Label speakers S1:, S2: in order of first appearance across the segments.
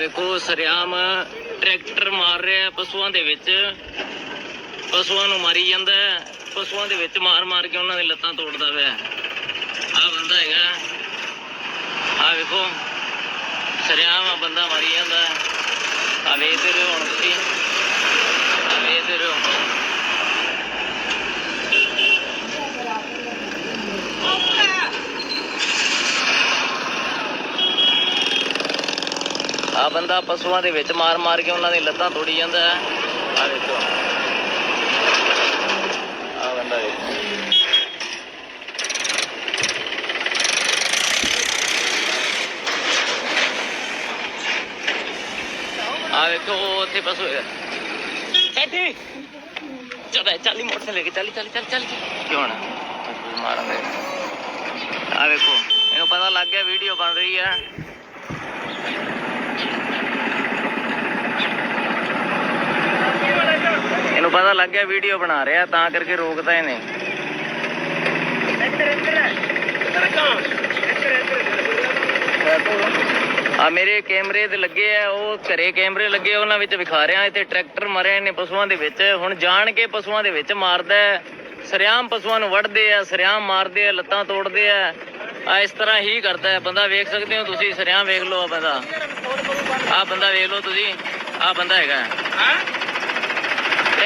S1: ਵੇਖੋ ਸਰਿਆਮ ਟਰੈਕਟਰ ਮਾਰ ਰਿਹਾ ਪਸ਼ੂਆਂ ਦੇ ਵਿੱਚ। ਪਸ਼ੂਆਂ ਨੂੰ ਮਾਰੀ ਜਾਂਦਾ ਹੈ। ਪਸ਼ੂਆਂ ਦੇ ਵਿੱਚ ਮਾਰ ਮਾਰ ਕੇ ਉਹਨਾਂ ਦੀ ਲੱਤਾਂ ਤੋੜਦਾ ਪਿਆ ਆ ਬੰਦਾ ਹੈਗਾ। ਆ ਵੇਖੋ। ਸਰਿਆਮ ਆ ਬੰਦਾ ਮਾਰੀ ਜਾਂਦਾ ਆ ਵੇਖਦੇ ਰਹੋ ਹੁਣ ਤੁਸੀਂ। ਆ ਵੇਖਦੇ ਰਹੋ ਆ ਬੰਦਾ ਪਸ਼ੂਆਂ ਦੇ ਵਿੱਚ ਮਾਰ ਮਾਰ ਕੇ ਉਹਨਾਂ ਦੀ ਲੱਤਾਂ ਤੋੜੀ ਜਾਂਦਾ ਹੈ। ਆ ਵੇਖੋ ਆ ਬੰਦਾ ਵੇਖੋ ਆ ਉਹ ਉੱਥੇ ਪਸ਼ੂ ਹੈਗਾ। ਇੱਥੇ। ਚਲ ਚਾਲੀ ਮੋਟਰਸਾਈਕਲ ਲੈ ਕੇ ਚਾਲੀ ਚਾਲੀ ਚਾਲੀ ਚਾਲੀ ਕਿਉਂ ਨਾ? ਮਾਰਾਂਗੇ ਆ ਵੇਖੋ ਇਹਨੂੰ ਪਤਾ ਲੱਗ ਗਿਆ ਵੀਡੀਓ ਬਣ ਰਹੀ ਹੈ। ਇਹਨੂੰ ਪਤਾ ਲੱਗ ਗਿਆ ਵੀਡੀਓ ਬਣਾ ਰਿਹਾ, ਤਾਂ ਕਰਕੇ ਰੋਕਦਾ ਇਹਨੇ ਆ ਮੇਰੇ ਕੈਮਰੇ ਤੇ ਲੱਗੇ ਆ, ਉਹ ਘਰੇ ਕੈਮਰੇ ਲੱਗੇ ਉਹਨਾਂ ਵਿੱਚ ਵਿਖਾ ਰਿਹਾ, ਇੱਥੇ ਟਰੈਕਟਰ ਮਰਿਆ ਨੇ ਪਸ਼ੂਆਂ ਦੇ ਵਿੱਚ। ਹੁਣ ਜਾਣ ਕੇ ਪਸ਼ੂਆਂ ਦੇ ਵਿੱਚ ਮਾਰਦਾ ਹੈ। ਸਰਿਆਮ ਪਸ਼ੂਆਂ ਨੂੰ ਵੱਢਦੇ ਆ ਸਰਿਆਮ ਮਾਰਦੇ ਆ, ਲੱਤਾਂ ਤੋੜਦੇ ਆ। ਆ ਇਸ ਤਰ੍ਹਾਂ ਹੀ ਕਰਦਾ ਹੈ। ਬੰਦਾ ਵੇਖ ਸਕਦੇ ਹੋ ਤੁਸੀਂ ਸਰਿਆਮ ਵੇਖ ਲਓ ਆ ਬੰਦਾ। ਆ ਬੰਦਾ ਵੇਖ ਲਓ ਤੁਸੀਂ, ਆ ਬੰਦਾ ਹੈਗਾ।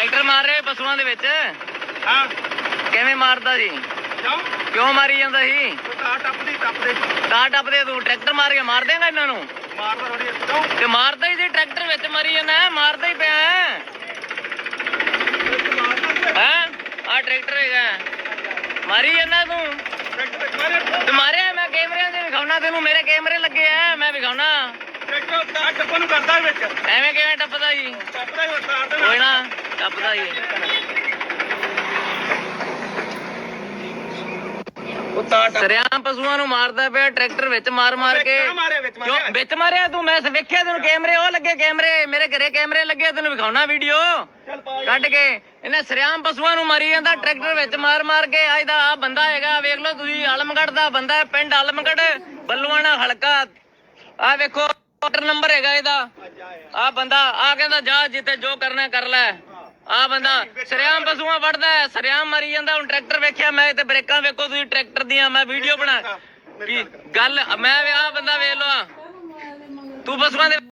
S1: ਟਰੈਕਟਰ ਮਾਰ ਰਿਹਾ ਪਸ਼ੂਆਂ ਦੇ ਵਿੱਚ?
S2: ਹਾਂ।
S1: ਕਿਵੇਂ ਮਾਰਦਾ ਜੀ?
S2: ਕਿਉਂ?
S1: ਕਿਉਂ ਮਾਰੀ ਜਾਂਦਾ ਸੀ?
S2: ਤਾਂ ਟੱਪਦੀ ਟੱਪਦੇ
S1: ਤਾਂ ਟੱਪਦੇ ਤੂੰ ਟਰੈਕਟਰ ਮਾਰ ਕੇ ਮਾਰ ਦੇਗਾ ਇਹਨਾਂ ਨੂੰ?
S2: ਮਾਰਦਾ ਥੋੜੀ ਕਿਉਂ?
S1: ਤੇ ਮਾਰਦਾ ਹੀ ਸੀ ਟਰੈਕਟਰ ਵਿੱਚ ਮਰੀ ਜਾਂਦਾ ਮਾਰਦਾ ਹੀ ਪਿਆ ਹੈ। ਹੈਂ? ਆਹ ਟਰੈਕਟਰ ਹੈਗਾ। ਮਾਰੀ ਜਾਂਦਾ ਤੂੰ?
S2: ਤੇ ਮਾਰੇ
S1: ਤੇ? ਮਾਰਿਆ ਮੈਂ ਕੈਮਰਿਆਂ 'ਤੇ ਵਿਖਾਉਣਾ ਤੈਨੂੰ ਮੇਰੇ ਕੈਮਰੇ ਲੱਗੇ ਆ ਮੈਂ ਵਿਖਾਉਣਾ।
S2: ਟਰੈਕਟਰ ਤਾਂ ਟੱਪਣ ਨੂੰ ਕਰਦਾ ਵਿੱਚ।
S1: ਐਵੇਂ ਕਿਵੇਂ ਟੱਪਦਾ ਜੀ?
S2: ਟੱਪਦਾ
S1: ਟੱਪਦਾ ਜੀ
S2: ਉਹ ਤਾਂ
S1: ਸਰਿਆਮ ਪਸ਼ੂਆਂ ਨੂੰ ਮਾਰਦਾ ਪਿਆ ਟਰੈਕਟਰ ਵਿੱਚ ਮਾਰ ਮਾਰ ਕੇ।
S2: ਮਾਰਿਆ ਵਿੱਚ
S1: ਕਿਉਂ
S2: ਮਾਰਿਆ
S1: ਵਿੱਚ ਮਾਰਿਆ ਤੂੰ ਮੈਂ ਵੇਖਿਆ ਤੈਨੂੰ ਕੈਮਰੇ ਉਹ ਲੱਗੇ ਕੈਮਰੇ। ਮੇਰੇ ਘਰੇ ਕੈਮਰੇ ਲੱਗੇ ਤੈਨੂੰ ਵਿਖਾਉਣਾ ਵੀਡੀਓ ਕੱਢ ਕੇ। ਇਹਨੇ ਸਰਿਆਮ ਪਸ਼ੂਆਂ ਨੂੰ ਮਾਰੀ ਜਾਂਦਾ ਟਰੈਕਟਰ ਵਿੱਚ ਮਾਰ ਮਾਰ ਕੇ। ਅੱਜ ਦਾ ਆ ਬੰਦਾ ਹੈਗਾ ਵੇਖ ਲਓ ਤੁਸੀਂ ਆਲਮਗੜ੍ਹ ਦਾ ਬੰਦਾ ਹੈ ਪਿੰਡ ਆਲਮਗੜ੍ਹ ਬੱਲੂਆਣਾ ਹਲਕਾ। ਆ ਵੇਖੋ ਆਰਡਰ ਨੰਬਰ ਹੈਗਾ ਇਹਦਾ। ਆ ਬੰਦਾ ਆ ਕਹਿੰਦਾ ਜਾ ਜਿੱਤੇ ਜੋ ਕਰਨਾ ਕਰ ਲੈ। ਆ ਬੰਦਾ ਸਰਿਆਮ ਪਸ਼ੂਆਂ ਵੜਦਾ ਹੈ ਸਰਿਆਮ ਮਾਰੀ ਜਾਂਦਾ ਹੁਣ ਟਰੈਕਟਰ ਵੇਖਿਆ ਮੈਂ ਤੇ ਬ੍ਰੇਕਾਂ ਵੇਖੋ ਤੁਸੀਂ ਟਰੈਕਟਰ ਦੀਆਂ ਮੈਂ ਵੀਡੀਓ ਬਣਾ ਕੀ ਗੱਲ ਮੈਂ ਆ ਬੰਦਾ ਵੇਖ ਲਓ। ਤੂੰ ਪਸ਼ੂਆਂ ਦੇ